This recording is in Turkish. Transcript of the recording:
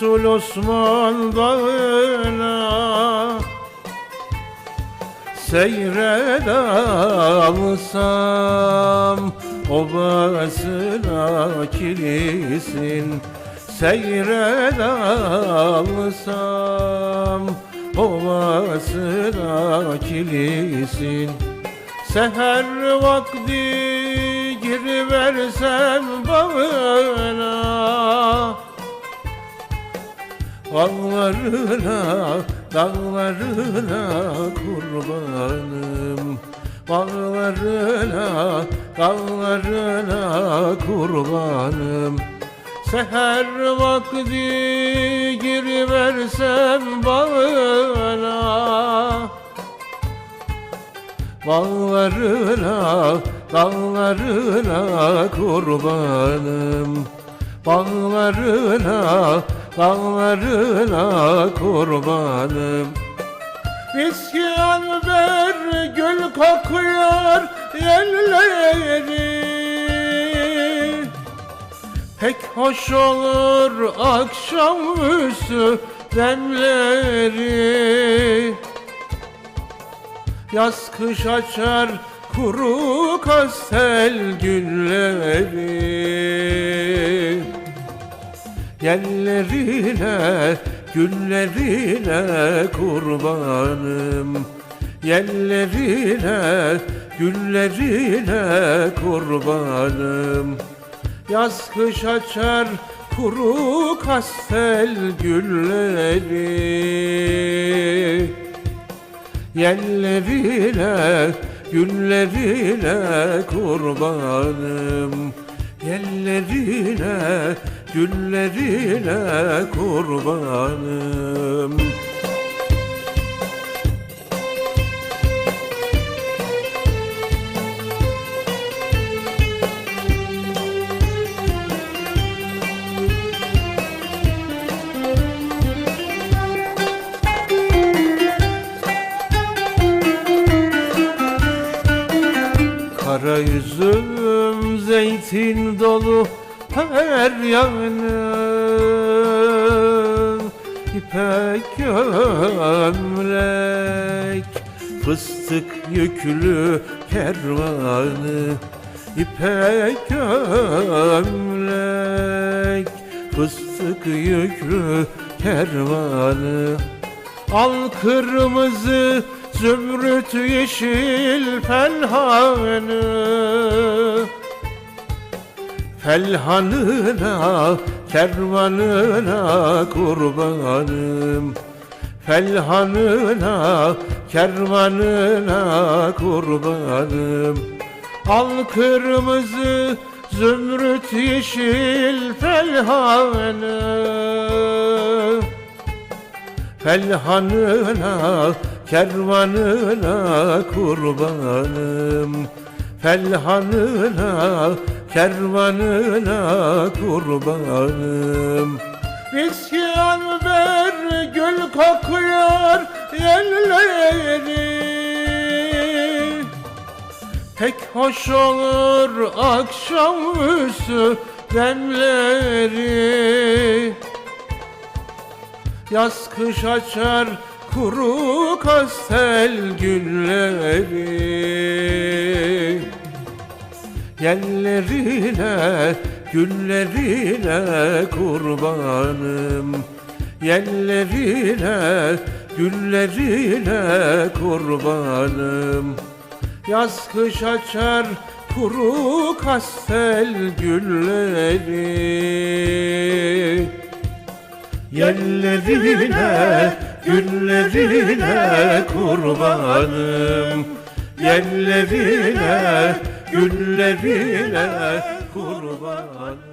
İstanbul Osman Dağı'na Seyret alsam Obasına kilisin. Seyret alsam Obasına kilisin. Seher vakti giriversem bağına Bağlarına, dağlarına kurbanım. Bağlarına, dağlarına kurbanım. Seher vakti giriversem bağına. Bağlarına, dağlarına kurbanım. Bağlarına, dağlarına kurbanım. İsyan ver gül kokuyor yerleri Pek hoş olur akşamüstü demleri. Yaz kış açar kuru kastel gülleri Yerlerine, güllerine kurbanım. Yerlerine, güllerine kurbanım. Yaz kış açar kuru kastel gülleri. Yerlerine, güllerine kurbanım Yerlerine, güllerine kurbanım. Kara yüzüm zeytin dolu her yanım İpek gömlek fıstık yüklü kervanı. İpek gömlek fıstık yüklü kervanı. Al kırmızı zümrüt yeşil pelhanı Felhanına, kervanına kurbanım. Felhanına, kervanına kurbanım. Al kırmızı zümrüt yeşil felhanı. Felhanına, kervanına kurbanım Felhanına, kervanına kurbanım. İsyan ver gül kokuyor yerleri Pek hoş olur akşamüstü demleri. Yaz kış açar kuru kastel gülleri Yerlerine, güllerine kurbanım. Yerlerine, güllerine kurbanım. Yaz kış açar kuru kastel gülleri. Yerlerine, güllerine kurbanım. Yerlerine, güllerine kurbanım